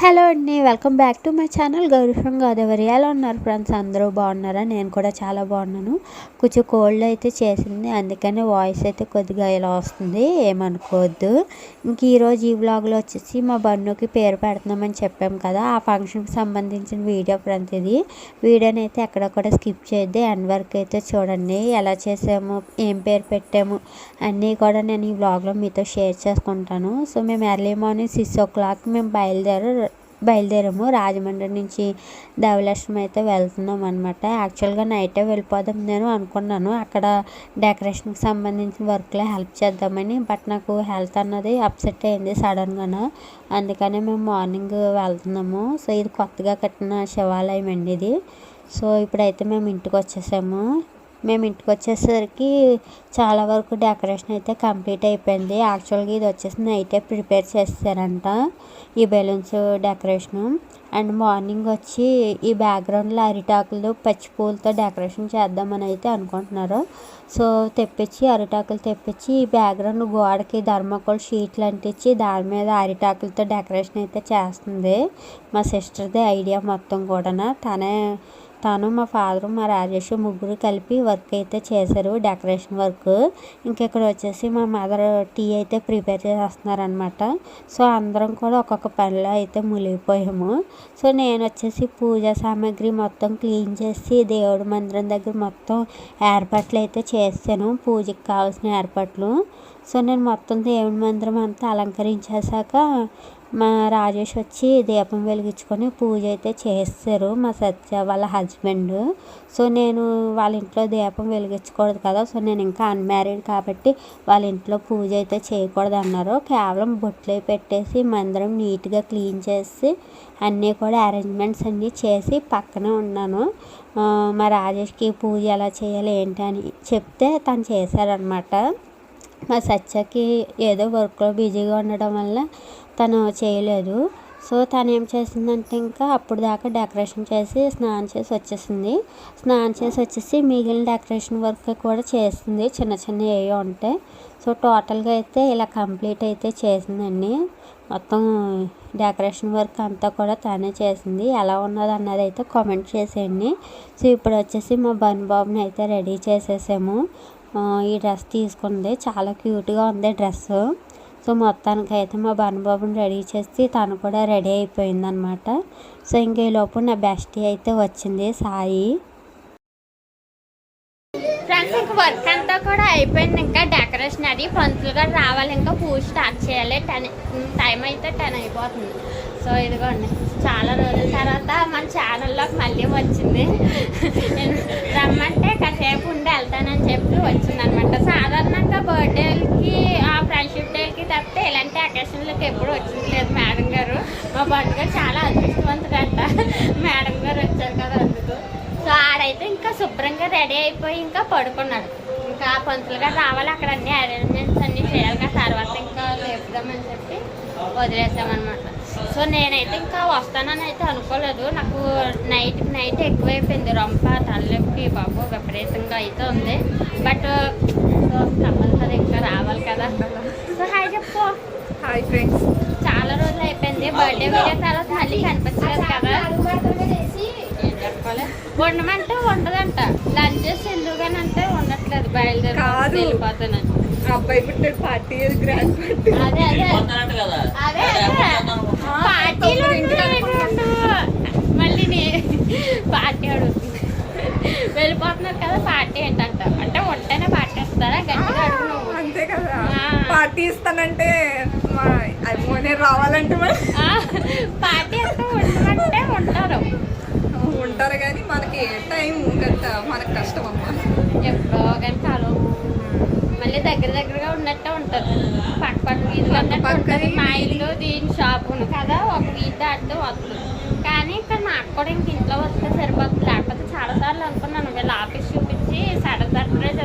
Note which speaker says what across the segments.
Speaker 1: Hello అండి welcome back to my channel. Gowri from Godavari. ఎలా ఉన్నారు ఫ్రెండ్స్? అందరూ బాగున్నారా? నేను కూడా చాలా బాగున్నాను. కొంచెం కోల్డ్ అయితే చేసింది. అందుకని వాయిస్ అయితే కొద్దిగా ఇలా వస్తుంది. ఏమనుకోవద్దు. ఇంక ఈరోజు ఈ వ్లాగ్లో వచ్చేసి మా బన్నుకి పేరు పెడుతున్నామని చెప్పాం కదా. ఆ ఫంక్షన్కి సంబంధించిన వీడియో ఫ్రెండ్స్ ఇది. వీడియోని అయితే ఎక్కడ కూడా స్కిప్ చేయొద్దు. ఎండ్ వరకు అయితే చూడండి. ఎలా చేసాము? ఏం పేరు పెట్టాము? అన్నీ కూడా నేను ఈ వ్లాగ్లో మీతో షేర్ చేసుకుంటాను. సో మేము early morning six o'clock మేము బయలుదేరి బయలుదేరాము. రాజమండ్రి నుంచి ధవళేశ్వరం అయితే వెళ్తున్నాం అనమాట యాక్చువల్గా నైటే వెళ్ళిపోదాం నేను అనుకున్నాను. అక్కడ డెకరేషన్కి సంబంధించిన వర్క్లో హెల్ప్ చేద్దామని బట్ నాకు హెల్త్ అన్నది అప్సెట్ అయింది సడన్గా అందుకనే మేము మార్నింగ్ వెళ్తున్నాము. సో ఇది కొత్తగా కట్టిన శివాలయం అండి ఇది. సో ఇప్పుడైతే మేము ఇంటికి వచ్చేసాము. మేము ఇంటికి వచ్చేసరికి చాలా వరకు డెకరేషన్ అయితే కంప్లీట్ అయిపోయింది. యాక్చువల్గా ఇది వచ్చేసి నైటే ప్రిపేర్ చేస్తారంట ఈ బెలూన్స్ డెకరేషను. అండ్ మార్నింగ్ వచ్చి ఈ బ్యాక్గ్రౌండ్లో అరిటాకులు పచ్చి పూలతో డెకరేషన్ చేద్దామని అయితే అనుకుంటున్నారు. సో తెప్పించి అరిటాకులు తెప్పించి ఈ బ్యాక్గ్రౌండ్ గోడకి ధర్మకోల్ షీట్లు అంటించి దాని మీద అరిటాకులతో డెకరేషన్ అయితే చేస్తుంది. మా సిస్టర్ది ఐడియా మొత్తం కూడా తనే తను మా ఫాదరు మా రాజేష్ ముగ్గురు కలిపి వర్క్ అయితే చేశారు డెకరేషన్ వర్క్. ఇంకా ఇక్కడ వచ్చేసి మా మదర్ టీ అయితే ప్రిపేర్ చేస్తున్నారనమాట సో అందరం కూడా ఒక్కొక్క పనిలో అయితే మునిగిపోయాము. సో నేను వచ్చేసి పూజా సామాగ్రి మొత్తం క్లీన్ చేసి దేవుడి మందిరం దగ్గర మొత్తం ఏర్పాట్లు అయితే చేశాను. పూజకి కావాల్సిన ఏర్పాట్లు. సో నేను మొత్తం దేవుడి మందిరం అంతా అలంకరించేశాక మా రాజేష్ వచ్చి దీపం వెలిగించుకొని పూజ అయితే చేస్తారు మా సత్య వాళ్ళ హస్బెండ్. సో నేను వాళ్ళ ఇంట్లో దీపం వెలిగించకూడదు కదా సో నేను ఇంకా అన్మ్యారీడ్ కాబట్టి వాళ్ళ ఇంట్లో పూజ అయితే చేయకూడదు అన్నారు. కేవలం బొట్లు పెట్టేసి మందిరం నీట్గా క్లీన్ చేసి అన్నీ కూడా అరేంజ్మెంట్స్ అన్నీ చేసి పక్కనే ఉన్నాను. మా రాజేష్కి పూజ ఎలా చేయాలి ఏంటి అని చెప్తే తను చేశారనమాట మా సత్యకి ఏదో వర్క్లో బిజీగా ఉండడం వల్ల తను చేయలేదు. సో తను ఏం చేసిందంటే ఇంకా అప్పుడు దాకా డెకరేషన్ చేసి స్నానం చేసి వచ్చేసింది. స్నానం చేసి వచ్చేసి మిగిలిన డెకరేషన్ వర్క్ కూడా చేసింది. చిన్న చిన్న ఏవో ఉంటాయి. సో టోటల్గా అయితే ఇలా కంప్లీట్ అయితే చేసిందండి. మొత్తం డెకరేషన్ వర్క్ అంతా కూడా తనే చేసింది. ఎలా ఉన్నది అన్నది అయితే కామెంట్ చేసేయండి. సో ఇప్పుడు వచ్చేసి మా బన్ బాబుని అయితే రెడీ చేసేసాము. ఈ డ్రెస్ తీసుకుంది. చాలా క్యూట్గా ఉంది డ్రెస్సు. సో మొత్తానికి అయితే మా బాబుని రెడీ చేసి తను కూడా రెడీ అయిపోయిందనమాట సో ఇంక ఈలోపు నా బెస్టీ అయితే వచ్చింది సాయి.
Speaker 2: ఫ్రెండ్స్ ఇంకా వర్క్ అంతా కూడా అయిపోయింది. ఇంకా డెకరేషన్ అది పంతులుగా రావాలి ఇంకా పూజ స్టార్ట్ చేయాలి. టెన్ టైం అయితే టెన్ అయిపోతుంది. సో ఇదిగోండి. చాలా రోజుల తర్వాత మన ఛానల్లోకి మళ్ళీ వచ్చింది. నేను రమ్మంటే కాసేపు ఉండి వెళ్తానని చెప్పి వచ్చింది అనమాట సాధారణంగా బర్త్డేలకి ఆ ఫ్రెండ్షిప్ డేకి తప్పితే ఇలాంటి అకేషన్లకి ఎప్పుడు వచ్చింది లేదు మేడం గారు. మా బండి గారు చాలా అదృష్టవంతుడంట. మేడం గారు వచ్చారు కదా అందుకు. ఆడైతే ఇంకా శుభ్రంగా రెడీ అయిపోయి ఇంకా పడుకున్నాడు ఇంకా పంతులు గారు రావాలి అక్కడ అన్ని అరేంజ్మెంట్స్ అన్ని చేయాలి కదా తర్వాత ఇంకా లేపుదామని చెప్పి వదిలేసామన్నమాట సో నేనైతే ఇంకా వస్తానని అయితే అనుకోలేదు నాకు నైట్ నైట్ ఎక్కువైపోయింది రొంప తలనొప్పి బాబు విపరీతంగా అయితే ఉంది బట్ తప్పదు కదా ఇంకా రావాలి కదా సో హాయ్ చెప్పు
Speaker 3: హాయ్ ఫ్రెండ్స్
Speaker 2: చాలా రోజులు అయిపోయింది బర్త్డే వీడియో తర్వాత మళ్ళీ కనిపించలేదు కదా ఏం చెప్పాలి ఉండమంటే ఉండదంట లంచ్ చేసి ఎందుకని అంటే ఉండట్లేదు బయలుదేరి
Speaker 3: కాదు.
Speaker 2: వెళ్ళిపోతానని
Speaker 3: అబ్బాయి పుట్టాడు పార్టీ గ్రాండ్ పార్టీ
Speaker 2: అదే అదే.
Speaker 4: కదా.
Speaker 2: అదే అదే పార్టీలు ఉండవు, ఇటు ఉండవు. మళ్ళీ నే- పార్టీ అడుగుతుంది వెళ్ళిపోతున్నారు కదా పార్టీ ఏంటంట? అంటే ఉంటేనే పార్టీ ఇస్తారా? గట్టిగా అడుగు నువ్వు.
Speaker 3: అంతే కదా.
Speaker 2: ఆ.
Speaker 3: పార్టీ ఇస్తానంటే మా అమ్మోనే రావాలంటే మరి.
Speaker 2: ఆ, పార్టీ అంటే ఉండమంటే ఉంటారు
Speaker 3: కానీ మనకి టైం గంట మనకు కష్టం అమ్మా.
Speaker 2: ఎప్పుడో కానీ కాలం మళ్ళీ దగ్గర దగ్గరగా ఉన్నట్టే ఉంటారు పక్క పక్క వీధులు అన్నట్టు ఉంటుంది. మా ఇల్లు దీని షాపును కదా ఒక వీధి దాటితే వస్తుంది కానీ ఇక్కడ నాకు కూడా ఇంక ఇంట్లో వస్తే సరిపోతుంది. లేకపోతే చాలా సార్లు అనుకున్నాను వీళ్ళ ఆఫీస్ చూపించి సడన్ సర్ప్రైజ్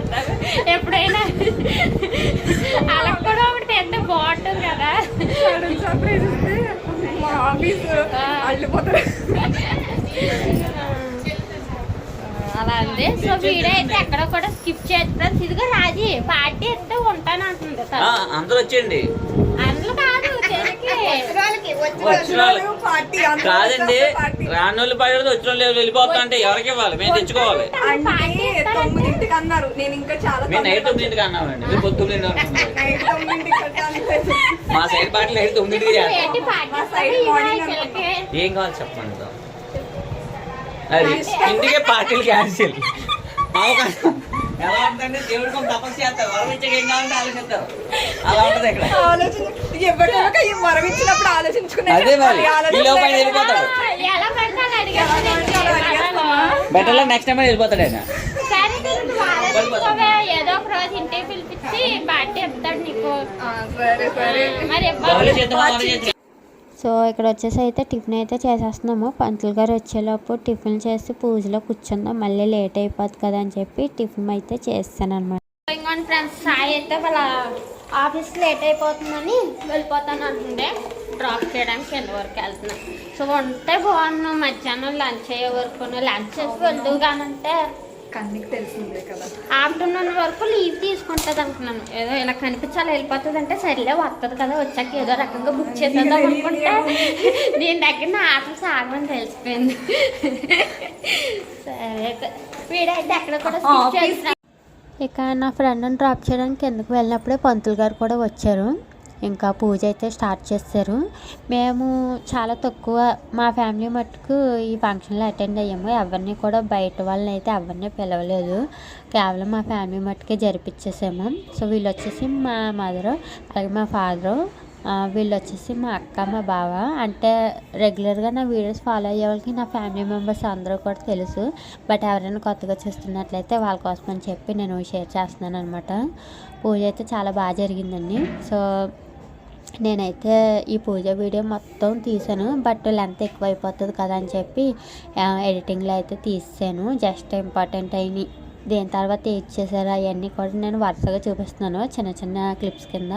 Speaker 2: ఎప్పుడైనా. అలా కూడా ఒకటి ఎంత బాగుంటుంది కదా.
Speaker 3: సడన్ సర్ప్రైజ్ ఇస్తే మా ఆఫీస్ అల్లిపోతారు.
Speaker 2: అలా ఉంది సో వీడియో అయితే ఎక్కడ కూడా స్కిప్ చేస్తాను ఇదిగో రాజీ పార్టీ అయితే ఉంటాను అంటుంది.
Speaker 4: ఆ, అందరూ వచ్చేయండి.
Speaker 2: అందులో కాదు
Speaker 4: కాదండి రానోళ్ళు పడేది వచ్చిన వాళ్ళు వెళ్ళిపోతా అంటే ఎవరికి ఇవ్వాలి? మేము తెచ్చుకోవాలి.
Speaker 3: అంటే తొమ్మిదింటికి అన్నారు. నేను ఇంకా చాలా
Speaker 4: మేము నైట్ తొమ్మిదింటికి అన్నామండి. మీరు పొద్దు
Speaker 3: తొమ్మిదింటికి.
Speaker 4: మా సైడ్ పాటలు నైట్ తొమ్మిదింటికి ఏం కావాలి చెప్పండి. అది ఇంటికే పార్టీలు క్యాన్సిల్. ఎలా ఉంటుందంటే దేవుడికి ఒక తపస్సు చేస్తారు. వరం ఇచ్చే ఏం కావాలంటే ఆలోచిస్తారు. అలా ఉంటుంది ఇక్కడ.
Speaker 3: ఆలోచన ఎవరికొక ఈ వరం ఇచ్చినప్పుడు ఆలోచించుకునే
Speaker 4: అదే మరి.
Speaker 3: చెప్పాలి.
Speaker 4: ఈ లోపు ఆయన వెళ్ళిపోతాడు. బెటర్ నెక్స్ట్ టైం వెళ్ళిపోతాడు ఆయన.
Speaker 2: ఏదో ఒక రోజు ఇంటికి పిలిపించి పార్టీ ఇస్తాడు నీకు.
Speaker 3: ఆ, సరే సరే.
Speaker 2: మరి
Speaker 1: సో ఇక్కడ వచ్చేసి అయితే టిఫిన్ అయితే చేసేస్తున్నాము. పంతులు గారు వచ్చేలోపు టిఫిన్ చేసి పూజలో కూర్చుందాం. మళ్ళీ లేట్ అయిపోద్ది కదా అని చెప్పి టిఫిన్ అయితే చేస్తాను అనమాట
Speaker 2: ఫ్రెండ్స్ సాయి అయితే వాళ్ళ ఆఫీస్ లేట్ అయిపోతుందని వెళ్ళిపోతాను అంటుండే. డ్రాప్ చేయడానికి ఎన్ని వరకు వెళ్తున్నాను సో ఉంటే బాగున్నాం. మధ్యాహ్నం లంచ్ అయ్యే వరకు లంచ్ చేసి వెళ్దు కానంటే
Speaker 3: కన్నీకి తెలిసిందే కదా.
Speaker 2: ఆఫ్టర్నూన్ వరకు లీవ్ తీసుకుంటుంది అనుకున్నాను ఏదో ఇలా కనిపించాలి వెళ్ళిపోతుంది అంటే సర్లే వస్తుంది కదా వచ్చాక ఏదో రకంగా బుక్ చేసేద్దాం అనుకుంటే దీని దగ్గర నా ఆటలు సాగమని తెలిసిపోయింది. సరే వీడైతే ఎక్కడ కూడా.
Speaker 1: ఇక నా ఫ్రెండ్ని డ్రాప్ చేయడానికి కిందకు వెళ్ళినప్పుడే పంతులు గారు కూడా వచ్చారు. ఇంకా పూజ అయితే స్టార్ట్ చేశారు మేము చాలా తక్కువ మా ఫ్యామిలీ మట్టుకు ఈ ఫంక్షన్లో అటెండ్ అయ్యాము. ఎవరిని కూడా బయట వాళ్ళని అయితే ఎవరిని పిలవలేదు. కేవలం మా ఫ్యామిలీ మట్టుకే జరిపించేసాము సో వీళ్ళు వచ్చేసి మా మదరు అలాగే మా ఫాదరు వీళ్ళు వచ్చేసి మా అక్క మా బావ. అంటే రెగ్యులర్గా నా వీడియోస్ ఫాలో అయ్యే వాళ్ళకి నా ఫ్యామిలీ మెంబర్స్ అందరూ కూడా తెలుసు. బట్ ఎవరైనా కొత్తగా చూస్తున్నట్లయితే వాళ్ళ కోసం అని చెప్పి నేను షేర్ చేస్తున్నాను అనమాట పూజ అయితే చాలా బాగా జరిగిందండి. సో నేనైతే ఈ పూజ వీడియో మొత్తం తీసాను బట్ లెంత్ ఎక్కువ అయిపోతుంది కదా అని చెప్పి ఎడిటింగ్లో అయితే తీసాను. జస్ట్ ఇంపార్టెంట్ అయినవి దీని తర్వాత ఇచ్చేసారు అవన్నీ కూడా నేను వరుసగా చూపిస్తున్నాను చిన్న చిన్న క్లిప్స్ కింద.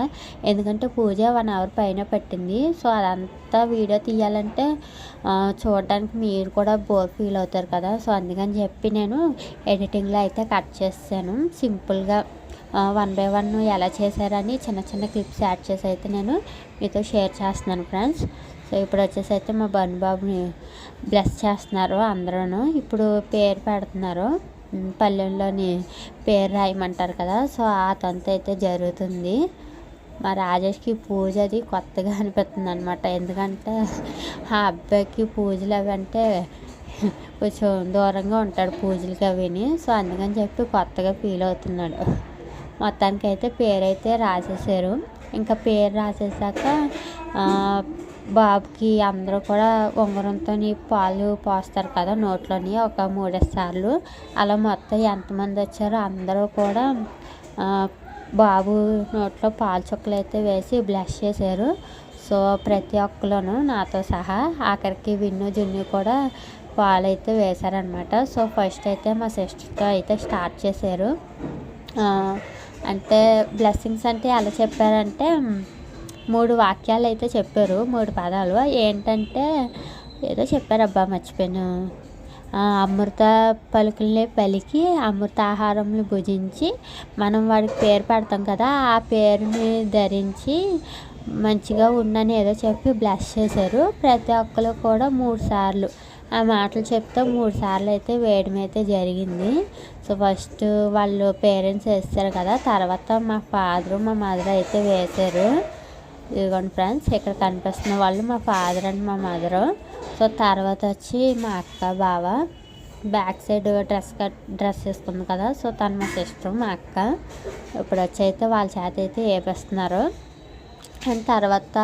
Speaker 1: ఎందుకంటే పూజ వన్ అవర్ పైన పెట్టింది. సో అదంతా వీడియో తీయాలంటే చూడడానికి మీరు కూడా బోర్ ఫీల్ అవుతారు కదా. సో అందుకని చెప్పి నేను ఎడిటింగ్లో అయితే కట్ చేస్తాను సింపుల్గా. వన్ బై వన్ ఎలా చేశారని చిన్న చిన్న క్లిప్స్ యాడ్ చేసి అయితే నేను మీతో షేర్ చేస్తున్నాను ఫ్రెండ్స్. సో ఇప్పుడు వచ్చేసి అయితే మా బన్ బాబుని బ్లెస్ చేస్తున్నారు అందరూ ఇప్పుడు పేరు పెడుతున్నారు. పల్లెల్లోని పేరు రాయమంటారు కదా. సో ఆ తంత అయితే జరుగుతుంది. మా రాజేష్కి పూజ అది కొత్తగా అనిపిస్తుంది అనమాట ఎందుకంటే ఆ అబ్బాయికి పూజలు అవి అంటే కొంచెం దూరంగా ఉంటాడు పూజలకి అవిని. సో అందుకని చెప్పి కొత్తగా ఫీల్ అవుతున్నాడు. మొత్తానికి అయితే పేరు అయితే రాసేసారు ఇంకా పేరు రాసేసాక బాబుకి అందరూ కూడా ఉంగరంతో పాలు పోస్తారు కదా నోట్లోని ఒక మూడేసి సార్లు. అలా మొత్తం ఎంతమంది వచ్చారో అందరూ కూడా బాబు నోట్లో పాలు చుక్కలు అయితే వేసి బ్లష్ చేశారు. సో ప్రతి ఒక్కరును నాతో సహా ఆఖరికి విన్ను జున్ను కూడా పాలు అయితే వేశారనమాట సో ఫస్ట్ అయితే మా సిస్టర్తో అయితే స్టార్ట్ చేశారు. అంటే బ్లెస్సింగ్స్ అంటే ఎలా చెప్పారంటే మూడు వాక్యాలు అయితే చెప్పారు మూడు పదాలు. ఏంటంటే ఏదో చెప్పారు అబ్బా మర్చిపోయాను అమృత పలుకుల్ని పలికి అమృత ఆహారంని భుజించి మనం వాడికి పేరు పెడతాం కదా ఆ పేరుని ధరించి మంచిగా ఉండని ఏదో చెప్పి బ్లెస్ చేశారు. ప్రతి ఒక్కరు కూడా మూడు సార్లు ఆ మాటలు చెప్తే మూడు సార్లు అయితే వేయడం అయితే జరిగింది. సో ఫస్ట్ వాళ్ళు పేరెంట్స్ వేస్తారు కదా తర్వాత మా ఫాదరు మా మదర్ అయితే వేశారు. ఇదిగోండి ఫ్రెండ్స్ ఇక్కడ కనిపిస్తున్న వాళ్ళు మా ఫాదర్ అండ్ మా మదరు. సో తర్వాత వచ్చి మా అక్క బావ back side dress cut dress వేసుకుంది కదా సో తను మా సిస్టర్ మా అక్క. ఇప్పుడు వచ్చి అయితే వాళ్ళ చేత అయితే వేపిస్తున్నారు. అండ్ తర్వాత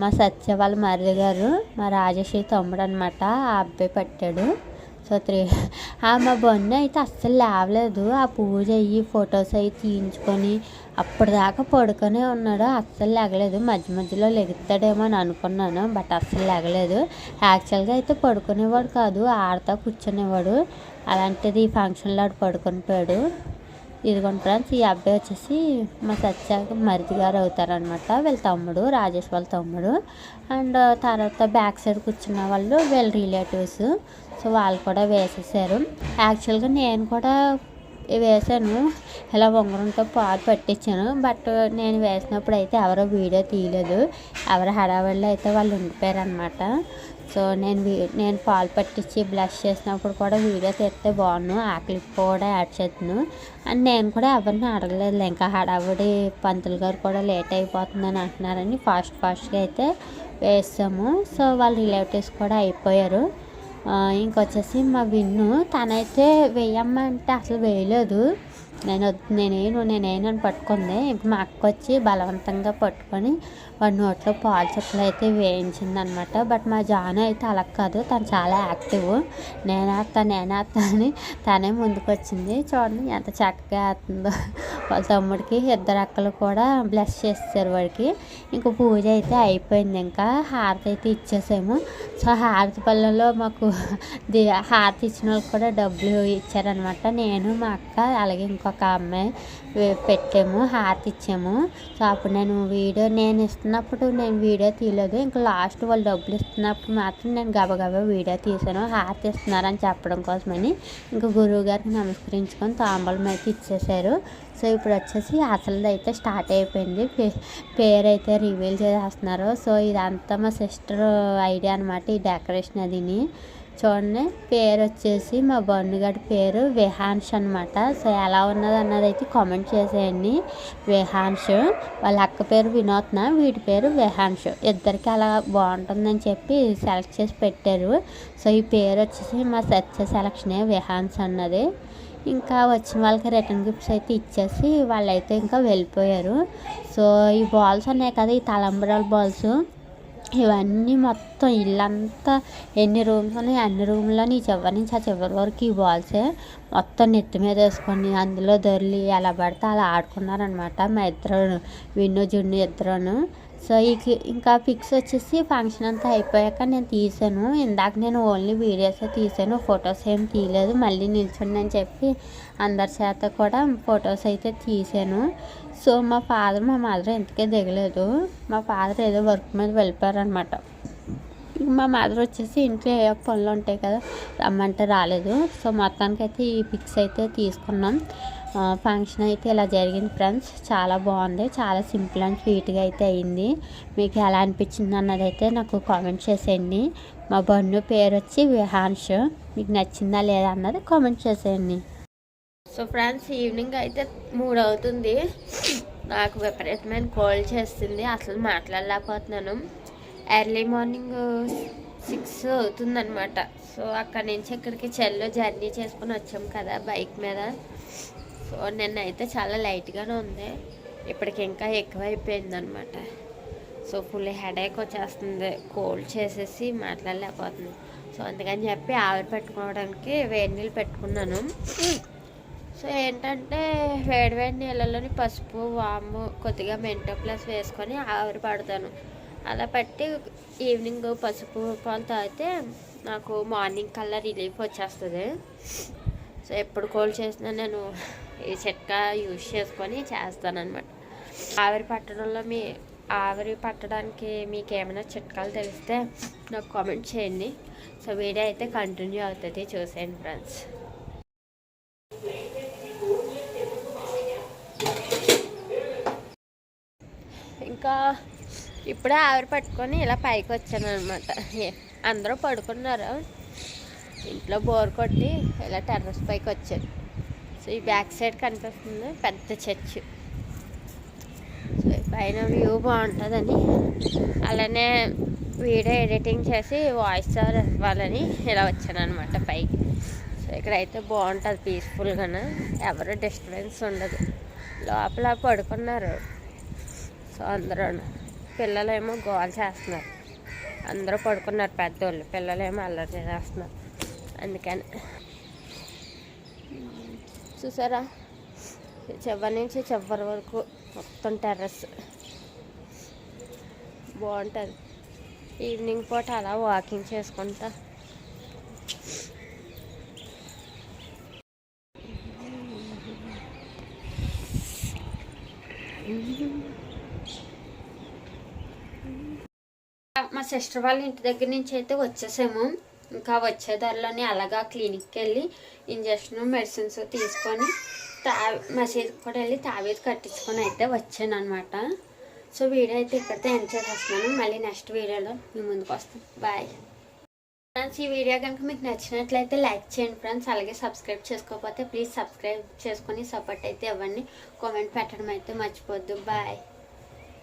Speaker 1: మా సత్య వాళ్ళ మర్రి గారు మా రాజేశ్వరి తమ్ముడు అనమాట ఆ అబ్బాయి పట్టాడు. సో త్రీ ఆ మా బొన్న అయితే అస్సలు లేవలేదు. ఆ పూజ అయ్యి ఫొటోస్ అవి తీయించుకొని అప్పటిదాకా పడుకొనే ఉన్నాడు. అస్సలు లేగలేదు. మధ్య మధ్యలో లెగుతాడేమో అని అనుకున్నాను బట్ అస్సలు లేగలేదు. యాక్చువల్గా అయితే పడుకునేవాడు కాదు ఆడతా కూర్చునేవాడు. అలాంటిది ఈ ఫంక్షన్లో ఆడు పడుకొని పోయాడు. ఇదిగోండి ఫ్రెండ్స్ ఈ అబ్బాయి వచ్చేసి మా సత్యాకి మరిది గారు అవుతారనమాట. వీళ్ళ తమ్ముడు రాజేష్ వాళ్ళ తమ్ముడు. అండ్ తర్వాత బ్యాక్ సైడ్ కూర్చున్న వాళ్ళు వీళ్ళ రిలేటివ్స్ సో వాళ్ళు కూడా వేసేసారు. యాక్చువల్గా నేను కూడా వేసాను. ఇలా ఉంగరంతో పాలు పట్టించాను. బట్ నేను వేసినప్పుడు అయితే ఎవరో వీడియో తీయలేదు. ఎవరు హడావిడిలో అయితే వాళ్ళు ఉండిపోయారు అనమాట సో నేను నేను పాలు పట్టించి బ్లష్ చేసినప్పుడు కూడా వీడియో తీస్తే బాగున్నాను ఆ క్లిప్ కూడా యాడ్ చేస్తాను అండ్ నేను కూడా ఎవరిని అడగలేదు. ఇంకా హడావిడి పంతులు గారు కూడా లేట్ అయిపోతుందని అంటున్నారని ఫాస్ట్ ఫాస్ట్గా అయితే వేస్తాము సో వాళ్ళ రిలేటివ్స్ కూడా అయిపోయారు. ఇంకొచ్చేసి మా విన్ను తనైతే వేయమ్మంటే అసలు వేయలేదు నేను వద్దు నేనేను నేనేను అని పట్టుకుంది. ఇప్పుడు మా అక్క వచ్చి బలవంతంగా పట్టుకొని వాడి నోట్లో పాలు చుక్కలు అయితే వేయించింది అనమాట బట్ మా జాను అయితే అలా కాదు. తను చాలా యాక్టివ్. నేనేస్తా నేనేస్తా అని తనే ముందుకు వచ్చింది చూడండి ఎంత చక్కగా వేస్తుందో వాళ్ళ తమ్ముడికి ఇద్దరు అక్కలు కూడా బ్లెస్ చేస్తారు వాడికి. ఇంకా పూజ అయితే అయిపోయింది. ఇంకా హారతి అయితే ఇచ్చేసాము. సో హారతి పళ్ళలో మాకు హారతి ఇచ్చిన వాళ్ళకి కూడా డబ్బులు ఇచ్చారనమాట. నేను మా అక్క అలాగే ఇంకో ఒక అమ్మాయి పెట్టాము హారతి ఇచ్చాము సో అప్పుడు నేను వీడియో నేను ఇస్తున్నప్పుడు నేను వీడియో తీయలేదు. ఇంకా లాస్ట్ వాళ్ళు డబ్బులు ఇస్తున్నప్పుడు మాత్రం నేను గబగబా వీడియో తీసాను హారతి ఇస్తున్నారని చెప్పడం కోసమని ఇంకా గురువు గారికి నమస్కరించుకొని తాంబలం అయితే ఇచ్చేసారు సో ఇప్పుడు వచ్చేసి అసలు అయితే స్టార్ట్ అయిపోయింది. పేరు అయితే రివీల్ చేసేస్తున్నారు. సో ఇదంతా మా సిస్టర్ ఐడియా అనమాట ఈ డెకరేషన్ అదిని. చూడండి పేరు వచ్చేసి మా బండుగాడి పేరు విహాన్ష్ అనమాట సో ఎలా ఉన్నది అన్నది అయితే కామెంట్ చేసేయండి. విహాన్ష్ వాళ్ళ అక్క పేరు వినోత్న వీటి పేరు విహాన్ష్. ఇద్దరికి అలా బాగుంటుందని చెప్పి సెలెక్ట్ చేసి పెట్టారు. సో ఈ పేరు వచ్చేసి మా సత్య సెలక్షనే విహాన్స్ అన్నది. ఇంకా వచ్చిన వాళ్ళకి రిటర్న్ గిఫ్ట్స్ అయితే ఇచ్చేసి వాళ్ళైతే ఇంకా వెళ్ళిపోయారు. సో ఈ బాల్స్ ఉన్నాయి కదా ఈ తలంబరాల బాల్స్ ఇవన్నీ మొత్తం ఇల్లంతా ఎన్ని రూమ్స్ ఉన్నాయి? అన్ని రూమ్లో నీ చివరి నుంచి ఆ చివరి వరకు ఈ బాల్సే మొత్తం నెత్తి మీద వేసుకొని అందులో దొర్లి ఎలా పడితే అలా ఆడుకున్నారనమాట మా ఇద్దరు విన్ను జున్ను ఇద్దరును. సో ఈ ఇంకా పిక్స్ వచ్చేసి ఫంక్షన్ అంతా అయిపోయాక నేను తీసాను. ఇందాక నేను ఓన్లీ వీడియోస్ తీసాను. ఫొటోస్ ఏం తీయలేదు. మళ్ళీ నిల్చుండి అని చెప్పి అందరి చేత కూడా ఫొటోస్ అయితే తీసాను. సో మా ఫాదర్ మా మదర్ ఇంతకే దిగలేదు. మా ఫాదర్ ఏదో వర్క్ మీద వెళ్ళిపోయారనమాట మా మదర్ వచ్చేసి ఇంట్లో ఏ పనులు ఉంటాయి కదా రమ్మంటే రాలేదు. సో మొత్తానికి అయితే ఈ పిక్స్ అయితే తీసుకున్నాం. ఫంక్షన్ అయితే ఇలా జరిగింది ఫ్రెండ్స్ చాలా బాగుంది. చాలా సింపుల్ అండ్ స్వీట్గా అయితే అయింది. మీకు ఎలా అనిపించింది అన్నది అయితే నాకు కామెంట్ చేసేయండి. మా బన్ను పేరు వచ్చి విహాన్ష్ మీకు నచ్చిందా లేదా అన్నది కామెంట్ చేసేయండి.
Speaker 2: సో ఫ్రెండ్స్ ఈవినింగ్ అయితే మూడు అవుతుంది నాకు విపరీతమైన కోల్డ్ చేస్తుంది. అసలు మాట్లాడలేకపోతున్నాను. ఎర్లీ మార్నింగ్ సిక్స్ అవుతుందనమాట సో అక్కడి నుంచి ఇక్కడికి చెల్లో జర్నీ చేసుకుని వచ్చాం కదా బైక్ మీద. సో నిన్న అయితే చాలా లైట్గానే ఉంది. ఇప్పటికి ఇంకా ఎక్కువైపోయిందనమాట సో ఫుల్ హెడేక్ వచ్చేస్తుంది. కోల్డ్ చేసేసి మాట్లాడలేకపోతున్నాను సో అందుకని చెప్పి ఆవిరి పెట్టుకోవడానికి వేడి నీళ్ళు పెట్టుకున్నాను. సో ఏంటంటే వేడి వేడి నీళ్ళలోని పసుపు వాము కొద్దిగా మెంటో ప్లస్ వేసుకొని ఆవిరి పడతాను. అలా పెట్టి ఈవినింగ్ పసుపు పాలు తాగితే నాకు మార్నింగ్ కల్లా రిలీఫ్ వచ్చేస్తుంది. సో ఎప్పుడు కోల్ చేసినా నేను ఈ చిట్కా యూజ్ చేసుకొని చేస్తానమాట ఆవిరి పట్టడంలో మీ ఆవిరి పట్టడానికి మీకు ఏమైనా చిట్కాలు తెలిస్తే నాకు కామెంట్ చేయండి. సో వీడియో అయితే కంటిన్యూ అవుతుంది. చూసేయండి ఫ్రెండ్స్. ఇంకా ఇప్పుడే ఆవిరి పట్టుకొని ఇలా పైకి వచ్చాను అనమాట అందరూ పడుకున్నారు. ఇంట్లో బోర్ కొట్టి ఇలా టెర్రస్ పైకి వచ్చాను సో ఈ బ్యాక్ సైడ్ కనిపిస్తుంది పెద్ద చర్చ్. సో పైన వ్యూ బాగుంటుందని అలానే వీడియో ఎడిటింగ్ చేసి వాయిస్ ఓవర్ ఇవ్వాలని ఇలా వచ్చాను అనమాట పైకి. సో ఇక్కడైతే బాగుంటుంది పీస్ఫుల్గా ఎవరు డిస్టర్బెన్స్ ఉండదు. లోపల పడుకున్నారు. సో అందరూ పిల్లలేమో గోల్ చేస్తున్నారు. అందరూ పడుకున్నారు పెద్దోళ్ళు. పిల్లలేమో అల్లరి చేస్తున్నారు. అందుకని. చూసారా? చివరి నుంచి చివరి వరకు మొత్తం టెర్రస్. బాగుంటుంది. ఈవినింగ్ పూట అలా వాకింగ్ చేసుకుంటా. మా సిస్టర్ వాళ్ళ ఇంటి దగ్గర నుంచి అయితే వచ్చేసాము.
Speaker 1: ఇంకా వచ్చే దారిలోనే అలాగా క్లినిక్కి వెళ్ళి ఇంజక్షన్ మెడిసిన్స్ తీసుకొని తా మసీద్ కూడా వెళ్ళి తావీది కట్టించుకొని అయితే వచ్చాను అనమాట సో వీడియో అయితే ఇక్కడితో ఎండ్ చేసేస్తున్నాను. మళ్ళీ నెక్స్ట్ వీడియోలో మీ ముందుకు వస్తాను. బాయ్ ఫ్రెండ్స్ ఈ వీడియో కనుక మీకు నచ్చినట్లయితే లైక్ చేయండి ఫ్రెండ్స్ అలాగే సబ్స్క్రైబ్ చేసుకోకపోతే ప్లీజ్ సబ్స్క్రైబ్ చేసుకొని సపోర్ట్ అయితే ఇవ్వండి. కామెంట్ పెట్టడం అయితే మర్చిపోద్దు. బాయ్